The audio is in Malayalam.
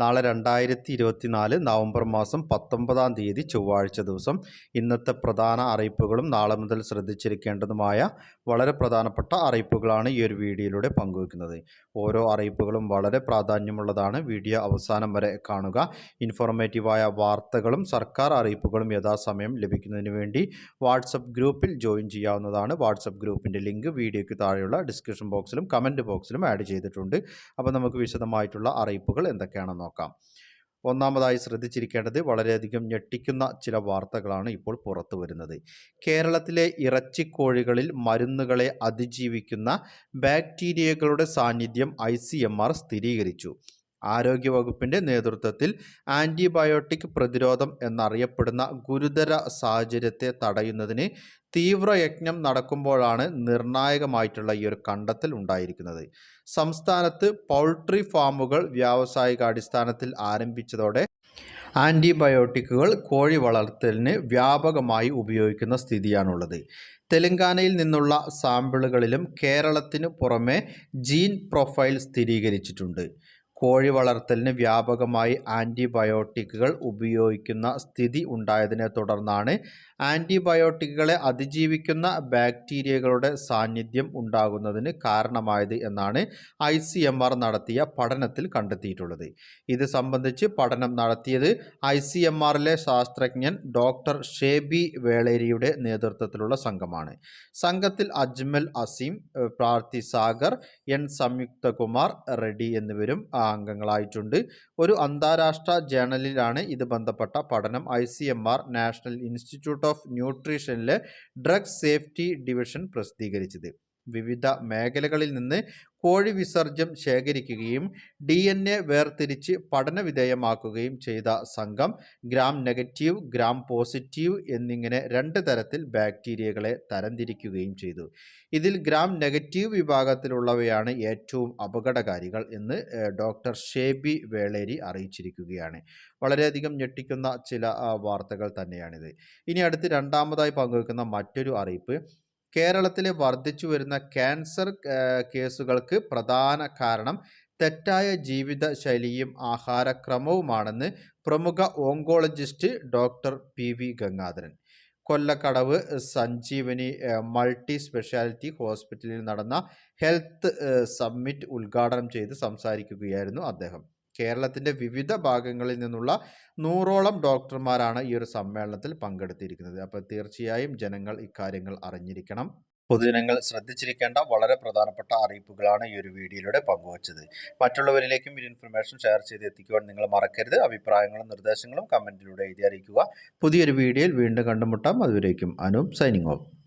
നാളെ രണ്ടായിരത്തി ഇരുപത്തിനാല് നവംബർ മാസം പത്തൊമ്പതാം തീയതി ചൊവ്വാഴ്ച ദിവസം ഇന്നത്തെ പ്രധാന അറിയിപ്പുകളും നാളെ മുതൽ ശ്രദ്ധിച്ചിരിക്കേണ്ടതുമായ വളരെ പ്രധാനപ്പെട്ട അറിയിപ്പുകളാണ് ഈ ഒരു വീഡിയോയിലൂടെ പങ്കുവയ്ക്കുന്നത്. ഓരോ അറിയിപ്പുകളും വളരെ പ്രാധാന്യമുള്ളതാണ്. വീഡിയോ അവസാനം വരെ കാണുക. ഇൻഫോർമേറ്റീവായ വാർത്തകളും സർക്കാർ അറിയിപ്പുകളും യഥാസമയം ലഭിക്കുന്നതിന് വേണ്ടി വാട്സപ്പ് ഗ്രൂപ്പിൽ ജോയിൻ ചെയ്യാവുന്നതാണ്. വാട്സപ്പ് ഗ്രൂപ്പിന്റെ ലിങ്ക് വീഡിയോയ്ക്ക് താഴെയുള്ള ഡിസ്ക്രിപ്ഷൻ ബോക്സിലും കമന്റ് ബോക്സിലും ആഡ് ചെയ്തിട്ടുണ്ട്. അപ്പോൾ നമുക്ക് വിശദമായിട്ടുള്ള അറിയിപ്പുകൾ എന്തൊക്കെയാണെന്ന് നോക്കാം. ഒന്നാമതായി ശ്രദ്ധിച്ചിരിക്കേണ്ടത് വളരെയധികം ഞെട്ടിക്കുന്ന ചില വാർത്തകളാണ് ഇപ്പോൾ പുറത്തു വരുന്നത്. കേരളത്തിലെ ഇറച്ചിക്കോഴികളിൽ മരുന്നുകളെ അതിജീവിക്കുന്ന ബാക്ടീരിയകളുടെ സാന്നിധ്യം ഐ സ്ഥിരീകരിച്ചു. ആരോഗ്യവകുപ്പിന്റെ നേതൃത്വത്തിൽ ആന്റിബയോട്ടിക് പ്രതിരോധം എന്നറിയപ്പെടുന്ന ഗുരുതര സാഹചര്യത്തെ തടയുന്നതിന് തീവ്രയജ്ഞം നടക്കുമ്പോഴാണ് നിർണായകമായിട്ടുള്ള ഈ ഒരു കണ്ടെത്തൽ ഉണ്ടായിരിക്കുന്നത്. സംസ്ഥാനത്ത് പൗൾട്രി ഫാമുകൾ വ്യാവസായിക അടിസ്ഥാനത്തിൽ ആരംഭിച്ചതോടെ ആന്റിബയോട്ടിക്കുകൾ കോഴി വളർത്തലിന് വ്യാപകമായി ഉപയോഗിക്കുന്ന സ്ഥിതിയാണുള്ളത്. തെലങ്കാനയിൽ നിന്നുള്ള സാമ്പിളുകളിലും കേരളത്തിനു പുറമെ ജീൻ പ്രൊഫൈൽ സ്ഥിരീകരിച്ചിട്ടുണ്ട്. കോഴി വളർത്തലിന് വ്യാപകമായി ആന്റിബയോട്ടിക്കുകൾ ഉപയോഗിക്കുന്ന സ്ഥിതി ഉണ്ടായതിനെ തുടർന്നാണ് ആന്റിബയോട്ടിക്കുകളെ അതിജീവിക്കുന്ന ബാക്ടീരിയകളുടെ സാന്നിധ്യം ഉണ്ടാകുന്നതിന് കാരണമായത് എന്നാണ് ഐ സി എം ആർ നടത്തിയ പഠനത്തിൽ കണ്ടെത്തിയിട്ടുള്ളത്. ഇത് സംബന്ധിച്ച് പഠനം നടത്തിയത് ഐ സി എം ആറിലെ ശാസ്ത്രജ്ഞൻ ഡോക്ടർ ഷേബി വേളേരിയുടെ നേതൃത്വത്തിലുള്ള സംഘമാണ്. സംഘത്തിൽ അജ്മൽ അസീം പ്രാർത്ഥി സാഗർ എൻ. സംയുക്തകുമാർ റെഡി എന്നിവരും അംഗങ്ങളായിട്ടുണ്ട്. ഒരു അന്താരാഷ്ട്ര ജേണലിലാണ് ഇത് ബന്ധപ്പെട്ട പഠനം. I C M R national institute of ന്യൂട്രീഷനിലെ drug safety division പ്രസിദ്ധീകരിച്ചത്. വിവിധ മേഖലകളിൽ നിന്ന് കോഴി വിസർജ്യം ശേഖരിക്കുകയും ഡി എൻ എ വേർതിരിച്ച് പഠനവിധേയമാക്കുകയും ചെയ്ത സംഘം ഗ്രാം നെഗറ്റീവ് ഗ്രാം പോസിറ്റീവ് എന്നിങ്ങനെ രണ്ട് തരത്തിൽ ബാക്ടീരിയകളെ തരംതിരിക്കുകയും ചെയ്തു. ഇതിൽ ഗ്രാം നെഗറ്റീവ് വിഭാഗത്തിലുള്ളവയാണ് ഏറ്റവും അപകടകാരികൾ എന്ന് ഡോക്ടർ ഷേബി വേളേരി അറിയിച്ചിരിക്കുകയാണ്. വളരെയധികം ഞെട്ടിക്കുന്ന ചില വാർത്തകൾ തന്നെയാണിത്. ഇനി അടുത്ത് രണ്ടാമതായി പങ്കുവെക്കുന്ന മറ്റൊരു അറിയിപ്പ് കേരളത്തിലെ വർദ്ധിച്ചു വരുന്ന ക്യാൻസർ കേസുകൾക്ക് പ്രധാന കാരണം തെറ്റായ ജീവിത ശൈലിയും ആഹാരക്രമവുമാണെന്ന് പ്രമുഖ oncologist doctor P V Gangadharan. Kollakadavu Sanjeevani multi speciality ഹോസ്പിറ്റലിൽ നടന്ന ഹെൽത്ത് സമ്മിറ്റ് ഉദ്ഘാടനം ചെയ്ത് സംസാരിക്കുകയായിരുന്നു അദ്ദേഹം. കേരളത്തിന്റെ വിവിധ ഭാഗങ്ങളിൽ നിന്നുള്ള നൂറോളം ഡോക്ടർമാരാണ് ഈ ഒരു സമ്മേളനത്തിൽ പങ്കെടുത്തിരിക്കുന്നത്. അപ്പോൾ തീർച്ചയായും ജനങ്ങൾ ഇക്കാര്യങ്ങൾ അറിഞ്ഞിരിക്കണം. പൊതുജനങ്ങൾ ശ്രദ്ധിച്ചിരിക്കേണ്ട വളരെ പ്രധാനപ്പെട്ട അറിയിപ്പുകളാണ് ഈ ഒരു വീഡിയോയിലൂടെ പങ്കുവച്ചത്. മറ്റുള്ളവരിലേക്കും ഈ ഇൻഫർമേഷൻ ഷെയർ ചെയ്ത് എത്തിക്കുവാൻ നിങ്ങൾ മറക്കരുത്. അഭിപ്രായങ്ങളും നിർദ്ദേശങ്ങളും കമന്റിലൂടെ എഴുതി അറിയിക്കുക. പുതിയൊരു വീഡിയോയിൽ വീണ്ടും കണ്ടുമുട്ടാം. അതുവരേക്കും അനൂപ് സൈനിങ് ഓഫ്